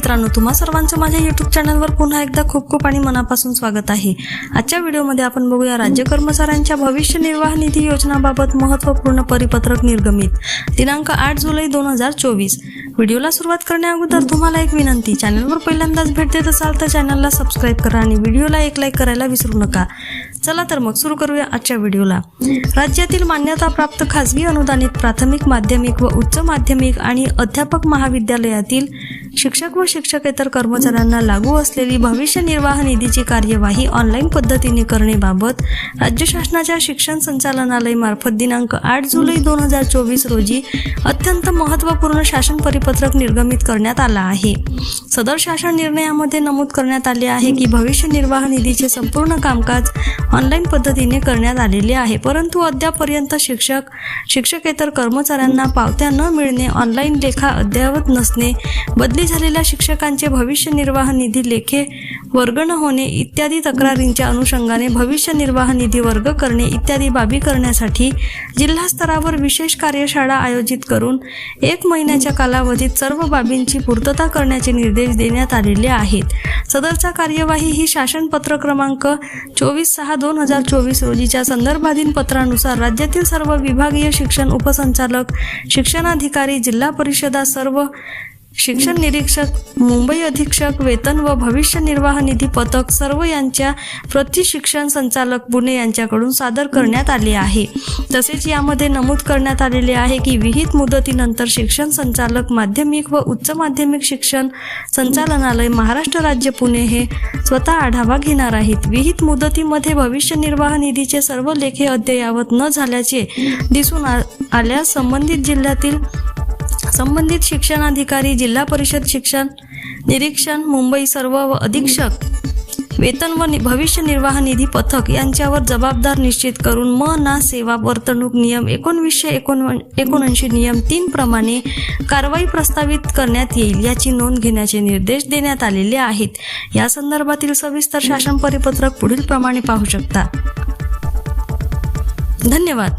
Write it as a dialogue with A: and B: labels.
A: मित्रांनो तुम्हा सर्वांचं माझ्या युट्यूब चॅनलवर पुन्हा एकदा खूप खूप आणि मनापासून स्वागत आहे. आजच्या व्हिडिओमध्ये आपण बघूया राज्य कर्मचाऱ्यांच्या भविष्य निर्वाह निधी योजनाबाबत महत्त्वपूर्ण परिपत्रक निर्गमित. दिनांक आठ जुलै दोन हजार चोवीस. व्हिडिओला सुरुवात करण्याअगोदर तुम्हाला एक विनंती चॅनलवर पहिल्यांदाच भेट देत असाल तर चॅनलला सबस्क्राईब करा आणि व्हिडिओला एक लाईक करायला विसरू नका. चला तर मग सुरू करूया आजच्या व्हिडिओला. राज्यातील मान्यताप्राप्त खासगी अनुदानित प्राथमिक माध्यमिक व उच्च माध्यमिक आणि अध्यापक महाविद्यालयातील शिक्षक व शिक्षकेतर कर्मचाऱ्यांना लागू असलेली भविष्य निर्वाह निधीची कार्यवाही ऑनलाईन पद्धतीने करणेबाबत राज्य शासनाच्या शिक्षण संचालनालय मार्फत दिनांक आठ जुलै दोन हजार चोवीस रोजी अत्यंत महत्त्वपूर्ण शासन परिपत्रक निर्गमित करण्यात आला आहे. सदर शासन निर्णयामध्ये नमूद करण्यात आले आहे की भविष्य निर्वाह निधीचे संपूर्ण कामकाज ऑनलाईन पद्धतीने करण्यात आलेले आहे. परंतु अद्यापर्यंत शिक्षक शिक्षकेतर कर्मचाऱ्यांना पावत्या न मिळणे ऑनलाईन लेखा अद्ययावत नसणे बदली झालेल्या शिक्षकांचे भविष्य निर्वाह निधी लेखे वर्ग न होणे इत्यादी तक्रारींच्या अनुषंगाने भविष्य निर्वाह निधी वर्ग करणे इत्यादी बाबी करण्यासाठी जिल्हा स्तरावर विशेष कार्यशाळा आयोजित करून एक महिन्याच्या कालावधीत सर्व बाबींची पूर्तता करण्याचे निर्देश देण्यात आलेले आहेत. सदरचा कार्यवाही ही शासन पत्र क्रमांक चोवीस सहा दोन हजार चोवीस रोजीच्या संदर्भाधीन पत्रानुसार राज्यातील सर्व विभागीय शिक्षण उपसंचालक शिक्षणाधिकारी जिल्हा परिषदा सर्व शिक्षण निरीक्षक मुंबई अधीक्षक वेतन व भविष्य निर्वाह निधी पथक सर्व यांच्या प्रति शिक्षण संचालक पुणे यांच्याकडून सादर करण्यात आले आहे. तसेच यामध्ये नमूद करण्यात आलेले आहे की विहित मुदतीनंतर शिक्षण संचालक माध्यमिक व उच्च माध्यमिक शिक्षण संचालनालय महाराष्ट्र राज्य पुणे हे स्वतः आढावा घेणार आहेत. विहित मुदतीमध्ये भविष्य निर्वाह निधीचे सर्व लेखे अद्ययावत न झाल्याचे दिसून आ- आल्यास संबंधित जिल्ह्यातील संबंधित शिक्षणाधिकारी जिल्हा परिषद शिक्षण निरीक्षण मुंबई सर्व व अधीक्षक वेतन व नि- भविष्य निर्वाह निधी पथक यांच्यावर जबाबदार निश्चित करून म ना सेवा वर्तणूक नियम एकोणवीसशे एकोण एकोणऐंशी नियम तीन प्रमाणे कारवाई प्रस्तावित करण्यात येईल याची नोंद घेण्याचे निर्देश देण्यात आलेले आहेत. या संदर्भातील सविस्तर शासन परिपत्रक पुढील प्रमाणे पाहू शकता. धन्यवाद.